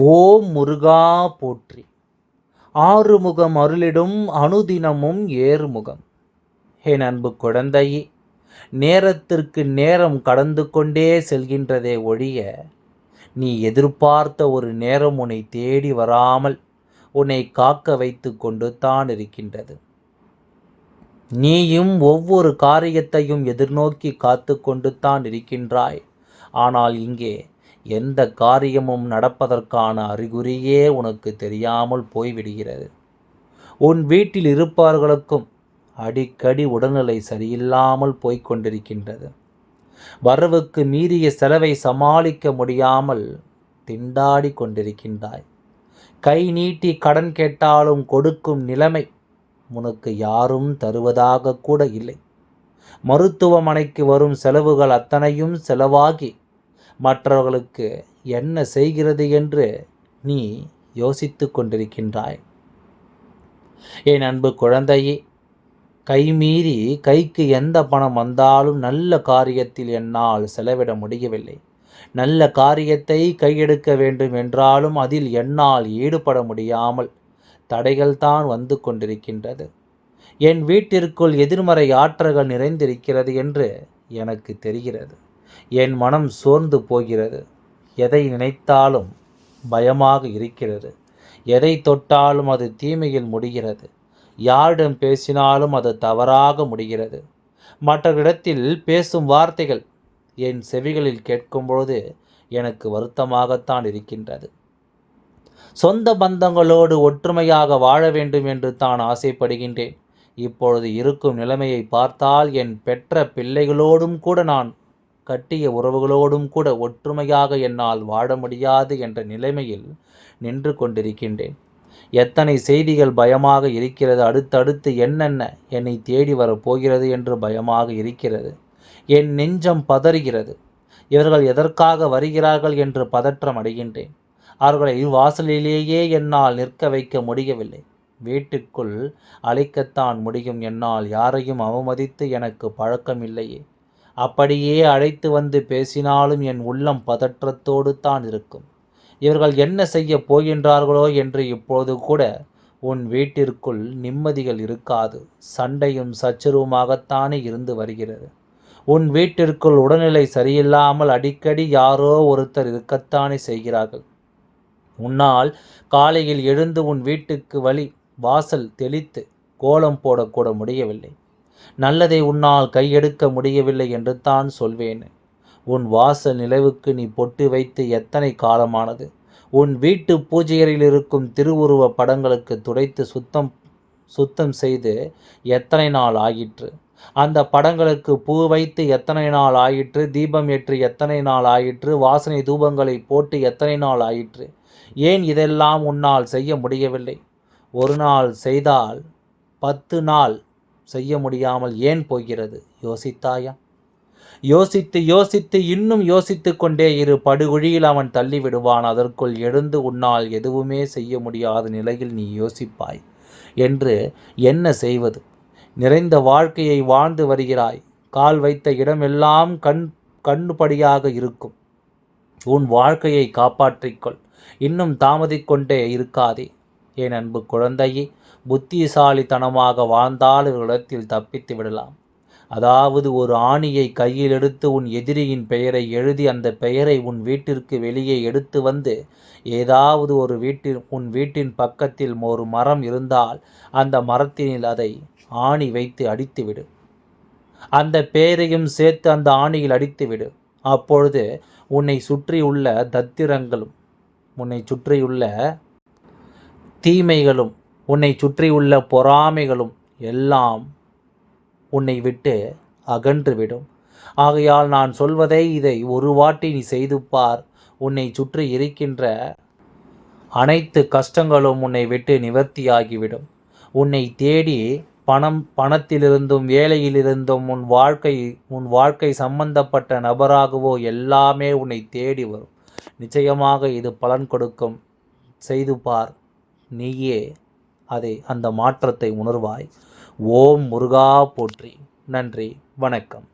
ஓம் முருகா போற்றி. ஆறுமுகம் அருளிடும் அனுதினமும் ஏறுமுகம். என் அன்பு குழந்தையே நேரத்திற்கு நேரம் கடந்து கொண்டே செல்கின்றதே ஒழிய நீ எதிர்பார்த்த ஒரு நேரம் உன்னை தேடி வராமல் உன்னை காக்க வைத்து கொண்டு தான் இருக்கின்றது. நீயும் ஒவ்வொரு காரியத்தையும் எதிர்நோக்கி காத்து கொண்டு தான் இருக்கின்றாய். ஆனால் இங்கே எந்த காரியமும் நடப்பதற்கான அறிகுறியே உனக்கு தெரியாமல் போய்விடுகிறது. உன் வீட்டில் இருப்பவர்களுக்கும் அடிக்கடி உடல்நிலை சரியில்லாமல் போய்கொண்டிருக்கின்றது வரவுக்கு மீறிய செலவை சமாளிக்க முடியாமல் திண்டாடி கொண்டிருக்கின்றாய். கை நீட்டி கடன் கேட்டாலும் கொடுக்கும் நிலைமை உனக்கு யாரும் தருவதாக கூட இல்லை. மருத்துவமனைக்கு வரும் செலவுகள் அத்தனையும் செலவாகி மற்றவர்களுக்கு என்ன செய்கிறது என்று நீ யோசித்து கொண்டிருக்கின்றாய். என் அன்பு குழந்தையே கைமீறி கைக்கு எந்த பணம் வந்தாலும் நல்ல காரியத்தில் என்னால் செலவிட முடியவில்லை. நல்ல காரியத்தை கையெடுக்க வேண்டும் என்றாலும் அதில் என்னால் ஈடுபட முடியாமல் தடைகள் தான் வந்து கொண்டிருக்கின்றது. என் வீட்டிற்குள் எதிர்மறை ஆற்றல்கள் நிறைந்திருக்கிறது என்று எனக்கு தெரிகிறது. என் மனம் சோர்ந்து போகிறது. எதை நினைத்தாலும் பயமாக இருக்கிறது. எதை தொட்டாலும் அது தீமையில் முடிகிறது. யாரிடம் பேசினாலும் அது தவறாக முடிகிறது. மற்றவரிடத்தில் பேசும் வார்த்தைகள் என் செவிகளில் கேட்கும்பொழுது எனக்கு வருத்தமாகத்தான் இருக்கின்றது. சொந்த பந்தங்களோடு ஒற்றுமையாக வாழ வேண்டும் என்று தான் ஆசைப்படுகின்றேன். இப்பொழுது இருக்கும் நிலைமையை பார்த்தால் என் பெற்ற பிள்ளைகளோடும் கூட நான் கட்டிய உறவுகளோடும் கூட ஒற்றுமையாக என்னால் வாழ முடியாது என்ற நிலைமையில் நின்று கொண்டிருக்கின்றேன். எத்தனை செய்திகள் பயமாக இருக்கிறது அடுத்தடுத்து என்னென்ன என்னை தேடி வரப்போகிறது என்று பயமாக இருக்கிறது. என் நெஞ்சம் பதறுகிறது. இவர்கள் எதற்காக வருகிறார்கள் என்று பதற்றம் அடைகின்றேன். அவர்களை வாசலிலேயே என்னால் நிற்க வைக்க முடியவில்லை. வீட்டுக்குள் அழைக்கத்தான் முடியும். என்னால் யாரையும் அவமதித்து எனக்கு பழக்கம் இல்லையே அப்படியே அழைத்து வந்து பேசினாலும் என் உள்ளம் பதற்றத்தோடு தான் இருக்கும். இவர்கள் என்ன செய்ய போகின்றார்களோ என்று இப்போது கூட உன் வீட்டிற்குள் நிம்மதிகள் இருக்காது. சண்டையும் சச்சரவுமாகத்தானே இருந்து வருகிறது. உன் வீட்டிற்குள் உடல்நிலை சரியில்லாமல் அடிக்கடி யாரோ ஒருத்தர் இருக்கத்தானே செய்கிறார்கள். உன்னால் காலையில் எழுந்து உன் வீட்டுக்கு வழி வாசல் தெளித்து கோலம் போடக்கூட முடியவில்லை. நல்லதை உன்னால் கையெடுக்க முடியவில்லை என்று தான் சொல்வேன். உன் வாசல் நிலவுக்கு நீ பொட்டு வைத்து எத்தனை காலமானது? உன் வீட்டு பூஜையறையில் இருக்கும் திருவுருவ படங்களுக்கு துடைத்து சுத்தம் சுத்தம் செய்து எத்தனை நாள் ஆயிற்று? அந்த படங்களுக்கு பூ வைத்து எத்தனை நாள் ஆயிற்று? தீபம் ஏற்று எத்தனை நாள் ஆயிற்று? வாசனை தூபங்களை போட்டு எத்தனை நாள் ஆயிற்று? ஏன் இதெல்லாம் உன்னால் செய்ய முடியவில்லை? ஒரு நாள் செய்தால் பத்து நாள் செய்ய முடியாமல் ஏன் போகிறது? யோசித்தாயா? யோசித்து யோசித்து இன்னும் யோசித்து கொண்டே இரு. படுகுழியில் அவன் தள்ளிவிடுவான். அதற்குள் எழுந்து உன்னால் எதுவுமே செய்ய முடியாத நிலையில் நீ யோசிப்பாய். என்று என்ன செய்வது? நிறைந்த வாழ்க்கையை வாழ்ந்து வருகிறாய். கால் வைத்த இடமெல்லாம் கண் கண்ணுபடியாக இருக்கும். உன் வாழ்க்கையை காப்பாற்றிக்கொள் இன்னும் தாமதிக்கொண்டே இருக்காதே. என் அன்பு குழந்தையே புத்திசாலித்தனமாக வாழ்ந்தால் இவர்களிடத்தில் தப்பித்து விடலாம். அதாவது ஒரு ஆணியை கையில் எடுத்து உன் எதிரியின் பெயரை எழுதி அந்த பெயரை உன் வீட்டிற்கு வெளியே எடுத்து வந்து ஏதாவது ஒரு வீட்டில் உன் வீட்டின் பக்கத்தில் ஒரு மரம் இருந்தால் அந்த மரத்தினில் அதை ஆணி வைத்து அடித்துவிடு அந்த பெயரையும் சேர்த்து அந்த ஆணியில் அடித்துவிடு அப்பொழுது உன்னை சுற்றியுள்ள தத்திரங்களும் உன்னை சுற்றியுள்ள தீமைகளும் உன்னை சுற்றியுள்ள பொறாமைகளும் எல்லாம் உன்னை விட்டு அகன்றுவிடும். ஆகையால் நான் சொல்வதை இதை ஒரு வாட்டி நீ செய்து பார். உன்னை சுற்றி இருக்கின்ற அனைத்து கஷ்டங்களும் உன்னை விட்டு நிவர்த்தியாகிவிடும். உன்னை தேடி பணம் பணத்திலிருந்தும் வேலையிலிருந்தும் உன் வாழ்க்கை உன் வாழ்க்கை சம்பந்தப்பட்ட நபராகவோ எல்லாமே உன்னை தேடி வரும். நிச்சயமாக இது பலன் கொடுக்கும். செய்து பார். நீயே அதை அந்த மாற்றத்தை உணர்வாய். ஓம் முருகா போற்றி. நன்றி. வணக்கம்.